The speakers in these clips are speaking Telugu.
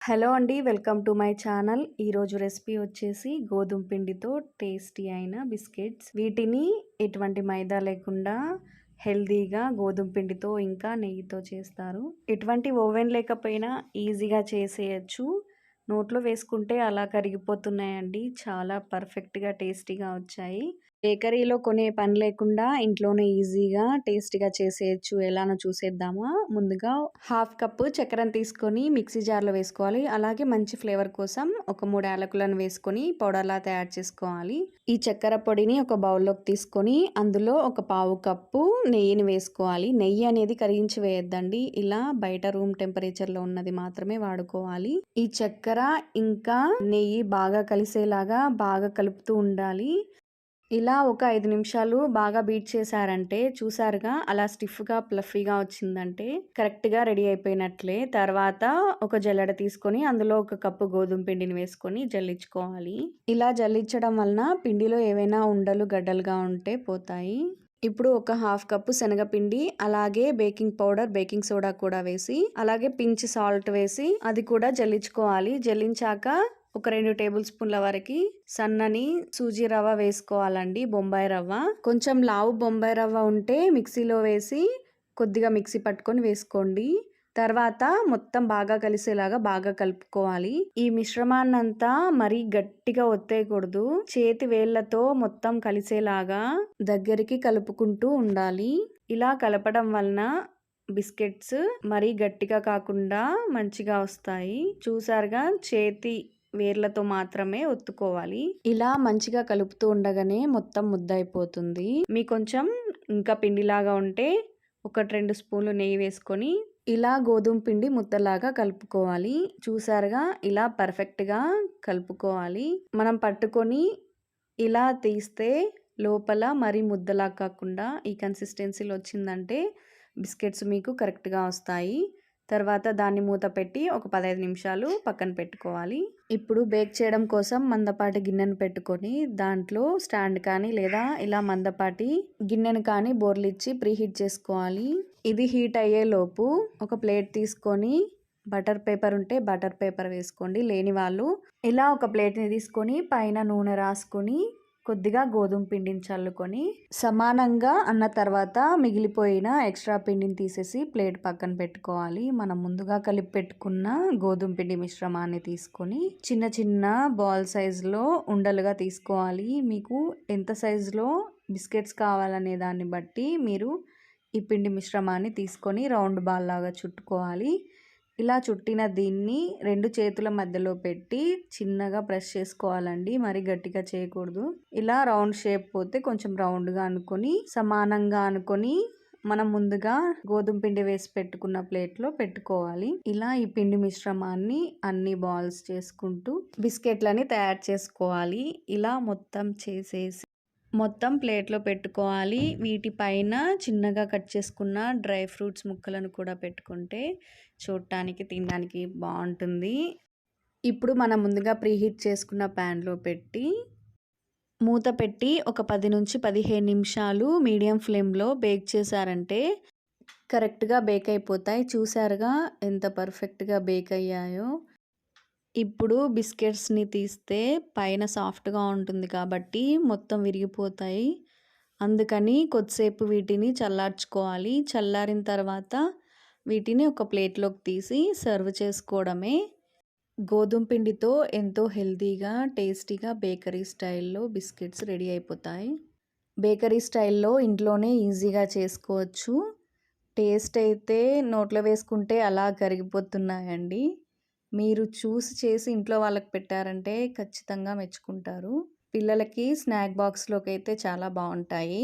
హలో అండి వెల్కమ్ టు మై ఛానల్. ఈరోజు రెసిపీ వచ్చేసి గోధుమ పిండితో టేస్టీ అయిన బిస్కెట్స్. వీటిని ఎటువంటి మైదా లేకుండా హెల్దీగా గోధుమ పిండితో ఇంకా నెయ్యితో చేస్తారు. ఎటువంటి ఓవెన్ లేకపోయినా ఈజీగా చేసేయచ్చు. నోట్లో వేసుకుంటే అలా కరిగిపోతున్నాయండి. చాలా పర్ఫెక్ట్గా టేస్టీగా వచ్చాయి. బేకరీలో కొనే పని లేకుండా ఇంట్లోనే ఈజీగా టేస్టీగా చేసేయచ్చు. ఎలానో చూసేద్దామా? ముందుగా హాఫ్ కప్పు చక్కెరను తీసుకొని మిక్సీ జార్లో వేసుకోవాలి. అలాగే మంచి ఫ్లేవర్ కోసం ఒక మూడు యాలకులను వేసుకొని పౌడర్లా తయారు చేసుకోవాలి. ఈ చక్కెర పొడిని ఒక బౌల్లోకి తీసుకొని అందులో ఒక పావు కప్పు నెయ్యిని వేసుకోవాలి. నెయ్యి అనేది కరిగించి వేయద్దండి. ఇలా బయట రూమ్ టెంపరేచర్లో ఉన్నది మాత్రమే వాడుకోవాలి. ఈ చక్కెర ఇంకా నెయ్యి బాగా కలిసేలాగా బాగా కలుపుతూ ఉండాలి. ఇలా ఒక ఐదు నిమిషాలు బాగా బీట్ చేశారంటే చూసారుగా అలా స్టిఫ్గా ప్లఫీగా వచ్చిందంటే కరెక్ట్గా రెడీ అయిపోయినట్లే. తర్వాత ఒక జల్లెడ తీసుకొని అందులో ఒక కప్పు గోధుమ పిండిని వేసుకొని జల్లించుకోవాలి. ఇలా జల్లించడం వలన పిండిలో ఏవైనా ఉండలు గడ్డలుగా ఉంటే పోతాయి. ఇప్పుడు ఒక హాఫ్ కప్పు శనగపిండి అలాగే బేకింగ్ పౌడర్ బేకింగ్ సోడా కూడా వేసి అలాగే పించ్ సాల్ట్ వేసి అది కూడా జల్లించుకోవాలి. జల్లించాక ఒక రెండు టేబుల్ స్పూన్ల వరకు సన్నని సూజీ రవ్వ వేసుకోవాలండి బొంబాయి రవ్వ. కొంచెం లావు బొంబాయి రవ్వ ఉంటే మిక్సీలో వేసి కొద్దిగా మిక్సీ పట్టుకొని వేసుకోండి. తర్వాత మొత్తం బాగా కలిసేలాగా బాగా కలుపుకోవాలి. ఈ మిశ్రమాన్నంతా మరీ గట్టిగా ఒత్తేయకూడదు. చేతి వేళ్ళతో మొత్తం కలిసేలాగా దగ్గరికి కలుపుకుంటూ ఉండాలి. ఇలా కలపడం వలన బిస్కెట్స్ మరీ గట్టిగా కాకుండా మంచిగా వస్తాయి. చూసారుగా? చేతి వేర్లతో మాత్రమే ఒత్తుకోవాలి. ఇలా మంచిగా కలుపుతూ ఉండగానే మొత్తం ముద్ద అయిపోతుంది మీ కొంచెం ఇంకా పిండిలాగా ఉంటే ఒకటి రెండు స్పూన్లు నెయ్యి వేసుకొని ఇలా గోధుమ పిండి ముద్దలాగా కలుపుకోవాలి. చూసారుగా? ఇలా పర్ఫెక్ట్గా కలుపుకోవాలి. మనం పట్టుకొని ఇలా తీస్తే లోపల మరీ ముద్దలా కాకుండా ఈ కన్సిస్టెన్సీలో వచ్చిందంటే బిస్కెట్స్ మీకు కరెక్ట్గా వస్తాయి. తర్వాత దాన్ని మూత పెట్టి ఒక పదహైదు నిమిషాలు పక్కన పెట్టుకోవాలి. ఇప్పుడు బేక్ చేయడం కోసం మందపాటి గిన్నెను పెట్టుకొని దాంట్లో స్టాండ్ కానీ లేదా ఇలా మందపాటి గిన్నెను కానీ బోర్లిచ్చి ప్రీ హీట్ చేసుకోవాలి. ఇది హీట్ అయ్యే లోపు ఒక ప్లేట్ తీసుకొని బటర్ పేపర్ ఉంటే బటర్ పేపర్ వేసుకోండి. లేని వాళ్ళు ఇలా ఒక ప్లేట్ని తీసుకొని పైన నూనె రాసుకొని కొద్దిగా గోధుమ పిండిని చల్లుకొని సమానంగా అన్న తర్వాత మిగిలిపోయిన ఎక్స్ట్రా పిండిని తీసేసి ప్లేట్ పక్కన పెట్టుకోవాలి. మనం ముందుగా కలిపి పెట్టుకున్న గోధుమ పిండి మిశ్రమాన్ని తీసుకొని చిన్న చిన్న బాల్ సైజులో ఉండలుగా తీసుకోవాలి. మీకు ఎంత సైజులో బిస్కెట్స్ కావాలనే దాన్ని బట్టి మీరు ఈ పిండి మిశ్రమాన్ని తీసుకొని రౌండ్ బాల్ లాగా చుట్టుకోవాలి. ఇలా చుట్టిన దీన్ని రెండు చేతుల మధ్యలో పెట్టి చిన్నగా ప్రెస్ చేసుకోవాలండి. మరి గట్టిగా చేయకూడదు. ఇలా రౌండ్ షేప్ పోతే కొంచెం రౌండ్గా అనుకొని సమానంగా అనుకొని మనం ముందుగా గోధుమ పిండి వేసి పెట్టుకున్న ప్లేట్లో పెట్టుకోవాలి. ఇలా ఈ పిండి మిశ్రమాన్ని అన్ని బాల్స్ చేసుకుంటూ బిస్కెట్లని తయారు చేసుకోవాలి. ఇలా మొత్తం చేసేసి మొత్తం ప్లేట్లో పెట్టుకోవాలి. వీటిపైన చిన్నగా కట్ చేసుకున్న డ్రై ఫ్రూట్స్ ముక్కలను కూడా పెట్టుకుంటే చూడటానికి తినడానికి బాగుంటుంది. ఇప్పుడు మనం ముందుగా ప్రీహీట్ చేసుకున్న ప్యాన్లో పెట్టి మూత పెట్టి ఒక పది నుంచి పదిహేను నిమిషాలు మీడియం ఫ్లేమ్లో బేక్ చేశారంటే కరెక్ట్గా బేక్ అయిపోతాయి. చూసారుగా ఎంత పర్ఫెక్ట్గా బేక్ అయ్యాయో. ఇప్పుడు బిస్కెట్స్ని తీస్తే పైన సాఫ్ట్గా ఉంటుంది కాబట్టి మొత్తం విరిగిపోతాయి. అందుకని కొద్దిసేపు వీటిని చల్లార్చుకోవాలి. చల్లారిన తర్వాత వీటిని ఒక ప్లేట్లోకి తీసి సర్వ్ చేసుకోవడమే. గోధుమ పిండితో ఎంతో హెల్తీగా టేస్టీగా బేకరీ స్టైల్లో బిస్కెట్స్ రెడీ అయిపోతాయి. బేకరీ స్టైల్లో ఇంట్లోనే ఈజీగా చేసుకోవచ్చు. టేస్ట్ అయితే నోట్లో వేసుకుంటే అలా కరిగిపోతున్నాయండి. మీరు చూసి చేసి ఇంట్లో వాళ్ళకి పెట్టారంటే ఖచ్చితంగా మెచ్చుకుంటారు. పిల్లలకి స్నాక్ బాక్స్లోకి అయితే చాలా బాగుంటాయి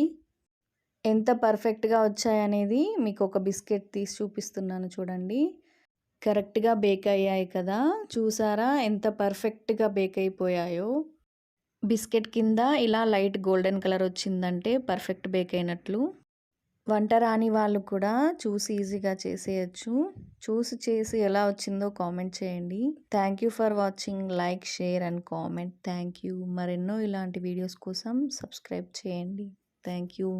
ఎంత పర్ఫెక్ట్గా వచ్చాయనేది మీకు ఒక బిస్కెట్ తీసి చూపిస్తున్నాను చూడండి. కరెక్ట్గా బేక్ అయ్యాయి కదా. చూసారా ఎంత పర్ఫెక్ట్గా బేక్ అయిపోయాయో. బిస్కెట్ కింద ఇలా లైట్ గోల్డెన్ కలర్ వచ్చిందంటే పర్ఫెక్ట్ బేక్ అయినట్లు. వంట రాని వాళ్ళు కూడా చూసి ఈజీగా చేసేయచ్చు. చూసి చేసి ఎలా వచ్చిందో కామెంట్ చేయండి. Thank you for watching like share and comment thank you మరెన్నో ఇలాంటి వీడియోస్ కోసం సబ్స్క్రైబ్ చేయండి. Thank you